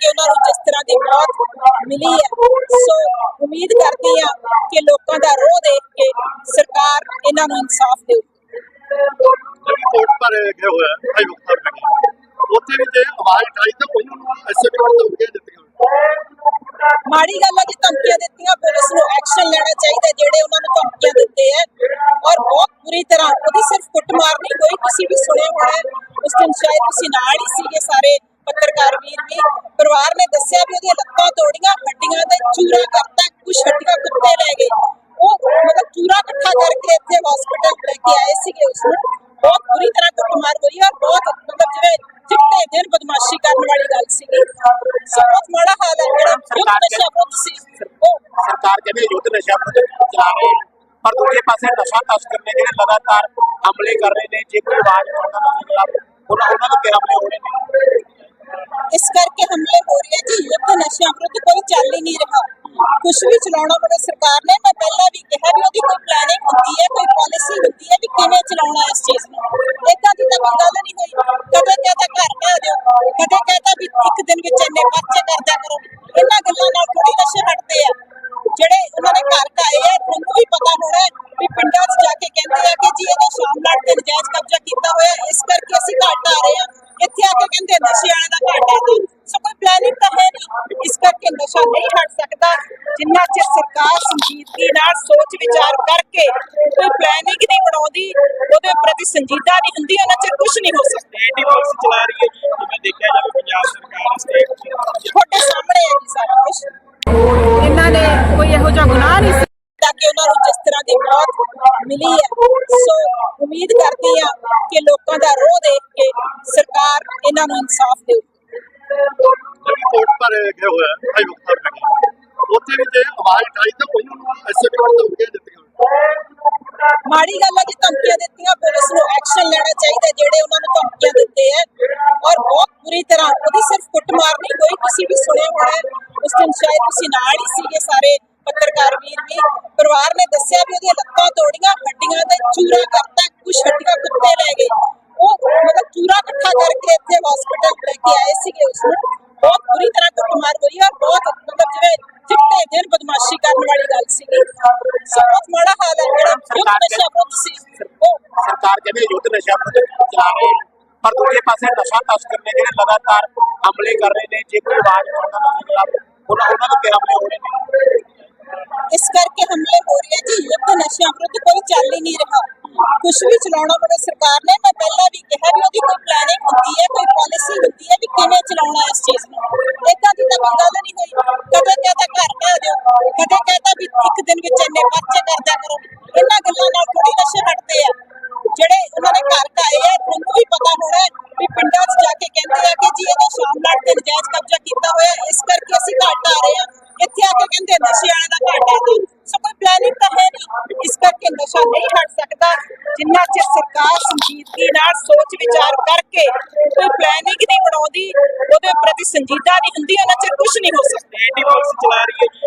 ਕਿ ਉਹਨਾਂ ਨੂੰ ਜਿਸ ਤਰ੍ਹਾਂ ਦੀ ਮੌਤ ਮਿਲੀ ਹੈ ਸੋ ਉਮੀਦ ਕਰਦੀ ਆ ਕਿ ਲੋਕਾਂ ਦਾ ਰੋਹ ਦੇਖ ਕੇ ਸਰਕਾਰ ਇਹਨਾਂ ਨੂੰ ਇਨਸਾਫ ਦੇਊ। ਕੋਰਟ ਪਰ ਗਿਆ ਹੋਇਆ ਹੈ ਹਾਈ ਮੁਕਤਰ ਬਣੀ ਉੱਥੇ ਵੀ ਜੇ ਆਵਾਜ਼ ਉਠਾਈ ਤਾਂ ਉਹਨਾਂ ਨੂੰ ਐਸੇ ਕੋਲ ਧਮਕੀਆਂ ਦਿੱਤੀਆਂ ਮਾੜੀ ਗੱਲ ਹੈ ਕਿ ਧਮਕੀਆਂ ਦਿੱਤੀਆਂ ਪੁਲਿਸ ਨੂੰ ਐਕਸ਼ਨ ਲੈਣਾ ਚਾਹੀਦਾ ਜਿਹੜੇ ਉਹਨਾਂ ਨੂੰ ਧਮਕੀਆਂ ਦਿੱਤੇ ਹੈ। ਔਰ ਬਹੁਤ ਬੁਰੀ ਤਰ੍ਹਾਂ ਉਹਦੀ ਸਿਰਫ ਕੁੱਟਮਾਰ ਨਹੀਂ ਹੋਈ ਤੁਸੀਂ ਵੀ ਸੁਣਿਆ ਹੋਣਾ ਉਸ ਦਿਨ ਸ਼ਾਇਦ ਤੁਸੀਂ ਨਾਲ ਹੀ ਸੀਗੇ ਸਾਰੇ। ਪੱਤਰਕਾਰ ਵੀਰ ਵੀ ਪਰਿਵਾਰ ਨੇ ਦੱਸਿਆ ਵੀ ਉਹਦੀਆਂ ਲੱਤਾਂ ਤੋੜੀਆਂ ਹੱਡੀਆਂ ਦਾ ਚੂਰਾ ਕਰਤਾ ਕੁਝ ਹੱਡੀਆਂ ਕੁੱਤੇ ਲੈ ਗਏ। ਉਹ ਮਤਲਬ ਚੂਰਾ ਇਕੱਠਾ ਕਰਕੇ ਇੱਥੇ ਹਸਪੀਟਲ ਲੈ ਕੇ ਆਏ ਸੀਗੇ ਉਸ ਨੂੰ। ਬਹੁਤ ਬੁਰੀ ਤਰ੍ਹਾਂ ਕੁੱਟਮਾਰ ਹੋਈ ਔਰ ਬਹੁਤ ਮਤਲਬ ਜਿਵੇਂ ਚਿੱਟੇ ਦਿਨ ਬਦਮਾਸ਼ੀ ਕਰਨ ਵਾਲੀ ਗੱਲ ਸੀਗੀ। ਬਹੁਤ ਮਾੜਾ ਹਾਲ ਹੈ ਜਿਹੜਾ ਯੁੱਧ ਨਸ਼ਾ ਵਿਰੁੱਧ ਸੀ। ਉਹ ਸਰਕਾਰ ਕਹਿੰਦੇ ਯੁੱਧ ਨਸ਼ਾ ਵਿਰੁੱਧ ਚਲਾ ਰਹੇ। ਹੈ। ਪਰ ਦੂਜੇ ਪਾਸੇ ਨਸ਼ਾ ਤਸਕਰ ਨੇ ਜਿਹੜੇ ਲਗਾਤਾਰ ਹਮਲੇ ਕਰ ਰਹੇ ਨੇ ਜੇ ਕੋਈ ਆਵਾਜ਼ ਉਠਾਉਂਦਾ ਨਸ਼ੇ ਖਿਲਾਫ ਉਹਨਾਂ ਉਹਨਾਂ ਦੇ ਤੇ ਹਮਲੇ ਹੋ ਰਹੇ ਨੇ? ਇਸ ਕਰਕੇ ਹਮਲੇ ਹੋ ਰਹੇ ਜੀ। ਯੁੱਧ ਨਸ਼ਿਆਂ ਵਿਰੁੱਧ ਕੋਈ ਚੱਲ ਹੀ ਨਹੀਂ ਰਿਹਾ। ਕੁਝ ਵੀ ਚਲਾਉਣਾ ਬੜਾ ਸਰਕਾਰ ਨੇ, ਮੈਂ ਪਹਿਲਾਂ ਵੀ ਕਿਹਾ ਵੀ ਉਹਦੀ ਕੋਈ ਪਲੈਨਿੰਗ ਹੁੰਦੀ ਹੈ, ਕੋਈ ਪਾਲਿਸੀ ਹੁੰਦੀ ਹੈ ਵੀ ਕਿਵੇਂ ਚਲਾਉਣਾ ਇਸ ਚੀਜ਼ ਨੂੰ। ਏਦਾਂ ਦੀ ਤਾਂ ਕੋਈ ਗੱਲ ਨਹੀਂ ਹੋਈ। ਕਦੇ ਕਹਤਾ ਘਰ ਕਹਿ ਦਿਓ। ਕਦੇ ਕਹਤਾ ਵੀ ਇੱਕ ਦਿਨ ਵਿੱਚ ਇੰਨੇ ਪਰਚੇ ਕਰਦਾ ਕਰੋ। ਇਹਨਾਂ ਗੱਲਾਂ ਨਾਲ ਇੱਥੇ ਆ ਕੇ ਕਹਿੰਦੇ ਨਸ਼ੇ ਵਾਲੇ ਦਾ ਘਾਟਾ ਹੈ ਜੀ। ਸੋ ਕੋਈ ਪਲੈਨਿੰਗ ਤਾਂ ਹੈ ਨਹੀਂ। ਇਸ ਕਰਕੇ ਨਸ਼ਾ ਨਹੀਂ ਹਟ ਸਕਦਾ। ਜਿੰਨਾ ਚਿਰ ਸਰਕਾਰ ਸੰਜੀਦਗੀ ਨਾਲ ਸੋਚ ਵਿਚਾਰ ਕਰਕੇ ਕੋਈ ਪਲੈਨਿੰਗ ਨਹੀਂ ਬਣਾਉਂਦੀ ਉਹਦੇ ਪ੍ਰਤੀ ਸੰਜੀਦਾ ਨਹੀਂ ਹੁੰਦੀ ਉਹਨਾਂ ਚਿਰ ਕੁਝ ਨਹੀਂ ਹੋ ਸਕਦਾ। ਹੀ ਪੁਲਿਸ ਚਲਾ ਰਹੀ ਹੈ ਜੀ। ਜਿਵੇਂ ਦੇਖਿਆ ਜਾਵੇ ਪੰਜਾਬ ਸਰਕਾਰ ਸਟੇਟ ਤੁਹਾਡੇ ਸਾਹਮਣੇ ਹੈ ਜੀ ਸਾਰਾ ਕੁਝ ਇਹਨਾਂ ਨੇ ਕੋਈ ਇਹੋ ਜਿਹਾ ਗੁਨਾਹ ਨਹੀਂ ਸੀ ਤਾਂ ਕਿ ਉਹਨਾਂ ਨੂੰ ਜਿਸ ਤਰ੍ਹਾਂ ਦੀ ਮੌਤ ਮਿਲੀ ਹੈ ਸੋ ਉਮੀਦ ਕਰਦੀ ਆ ਕਿ ਲੋਕਾਂ ਦਾ ਰੋਹ ਦੇਖ ਕੇ ਸਰਕਾਰ ਇਹਨਾਂ ਨੂੰ ਇਨਸਾਫ ਦੇਊ। ਕੋਰਟ ਪਰ ਗਿਆ ਹੋਇਆ ਹੈ ਹਾਈ ਮੁਕਤਰ ਬਣੀ ਉੱਥੇ ਵੀ ਜੇ ਆਵਾਜ਼ ਉਠਾਈ ਤਾਂ ਉਹਨਾਂ ਨੂੰ ਐਸੇ ਕੋਲ ਧਮਕੀਆਂ ਦਿੱਤੀਆਂ। ਮਾੜੀ ਗੱਲ ਹੈ ਕਿ ਧਮਕੀਆਂ ਦਿੱਤੀਆਂ ਪੁਲਿਸ ਨੂੰ ਐਕਸ਼ਨ ਲੈਣਾ ਚਾਹੀਦਾ ਜਿਹੜੇ ਉਹਨਾਂ ਨੂੰ ਧਮਕੀਆਂ ਦਿੱਤੇ ਹੈ। ਔਰ ਬਹੁਤ ਬੁਰੀ ਤਰ੍ਹਾਂ ਉਹਦੀ ਸਿਰਫ ਕੁੱਟਮਾਰ ਨਹੀਂ ਹੋਈ ਤੁਸੀਂ ਵੀ ਸੁਣਿਆ ਹੋਣਾ ਉਸ ਦਿਨ ਸ਼ਾਇਦ ਤੁਸੀਂ ਨਾਲ ਹੀ ਸੀਗੇ ਸਾਰੇ ਪੱਤਰਕਾਰ ਵੀਰ ਵੀ ਪਰਿਵਾਰ ਨੇ ਦੱਸਿਆ ਵੀ ਉਹਦੀਆਂ ਲੱਤਾਂ ਤੋੜੀਆਂ ਹੱਡੀਆਂ ਦਾ ਚੂਰਾ ਕਰਤਾ ਕੁਝ ਹੱਡੀਆਂ ਕੁੱਤੇ ਲੈ ਗਏ। ਉਹ ਮਤਲਬ ਚੂਰਾ ਇਕੱਠਾ ਕਰਕੇ ਇੱਥੇ ਹਸਪੀਟਲ ਲੈ ਕੇ ਆਏ ਸੀਗੇ ਉਸ ਨੂੰ ਬਹੁਤ ਬੁਰੀ ਤਰ੍ਹਾਂ ਕੁੱਟਮਾਰ ਹੋਈ ਔਰ ਬਹੁਤ ਮਤਲਬ ਜਿਵੇਂ ਚਿੱਟੇ ਦਿਨ ਬਦਮਾਸ਼ੀ ਕਰਨ ਵਾਲੀ ਗੱਲ ਸੀਗੀ। ਬਹੁਤ ਮਾੜਾ ਹਾਲ ਹੈ ਜਿਹੜਾ ਯੁੱਧ ਨਸ਼ਾ ਵਿਰੁੱਧ ਸੀ। ਸਰਕਾਰ ਕਹਿੰਦੇ ਯੁੱਧ ਨਸ਼ਾ ਚਲਾ ਰਹੇ। ਪਰ ਦੂਜੇ ਪਾਸੇ ਨਸ਼ਾ ਤਸਕਰ ਨੇ ਜਿਹੜੇ ਲਗਾਤਾਰ ਹਮਲੇ ਕਰ ਰਹੇ ਨੇ ਜੇ ਕੋਈ ਆਵਾਜ਼ ਉਠਾਉਂਦਾ ਨਸ਼ੇ ਖਿਲਾਫ ਉਹਨਾਂ ਉਹਨਾਂ ਦੇ ਤੇ ਹਮਲੇ ਹੋ ਰਹੇ ਨੇ। ਇਸ ਕਰਕੇ ਹਮਲੇ ਹੋ ਰਹੇ ਨਸ਼ਿਆਂ ਵਿਰੁੱਧ ਕੋਈ ਚੱਲ ਹੀ ਨਹੀਂ ਰਿਹਾ। ਕੁਝ ਵੀ ਚਲਾਉਣਾ ਬੜਾ ਸਰਕਾਰ ਨੇ, ਮੈਂ ਪਹਿਲਾਂ ਵੀ ਕਿਹਾ ਵੀ ਉਹਦੀ ਕੋਈ ਪਲੈਨਿੰਗ ਹੁੰਦੀ ਹੈ, ਕੋਈ ਪਾਲਿਸੀ ਹੁੰਦੀ ਹੈ ਵੀ ਕਿਵੇਂ ਚਲਾਉਣਾ ਇਸ ਚੀਜ਼ ਨੂੰ। ਏਦਾਂ ਦੀ ਤਾਂ ਕੋਈ ਗੱਲ ਨਹੀਂ ਹੋਈ। ਕਦੇ ਕਹਤਾ ਘਰ ਕਹਿ ਦਿਓ, ਕਦੇ ਕਹਤਾ ਵੀ ਇੱਕ ਦਿਨ ਵਿੱਚ ਇੰਨੇ ਪਰਚੇ ਕਰਦਾ ਕਰੋ। ਇਹਨਾਂ ਗੱਲਾਂ ਇੱਥੇ ਆ ਕੇ ਕਹਿੰਦੇ ਨਸ਼ੇ ਦਾ ਘਾਟਾ ਹੈ ਜੀ। ਸੋ ਕੋਈ ਪਲੈਨਿੰਗ ਤਾਂ ਹੈ ਨਹੀਂ। ਇਸ ਕਰਕੇ ਨਸ਼ਾ ਨਹੀਂ ਹਟ ਸਕਦਾ। ਜਿੰਨਾ ਚਿਰ ਸਰਕਾਰ ਸੰਜੀਦਗੀ ਨਾਲ ਸੋਚ ਵਿਚਾਰ ਕਰਕੇ ਕੋਈ ਪਲੈਨਿੰਗ ਨਹੀਂ ਬਣਾਉਂਦੀ, ਉਹਦੇ ਪ੍ਰਤੀ ਸੰਜੀਦਾ ਨਹੀਂ ਹੁੰਦੀ, ਉਹਨਾਂ ਚਿਰ ਕੁਝ ਨਹੀਂ ਹੋ ਸਕਦਾ। ਸਟੇਟ ਹੀ ਚਲਾ ਰਹੀ ਹੈ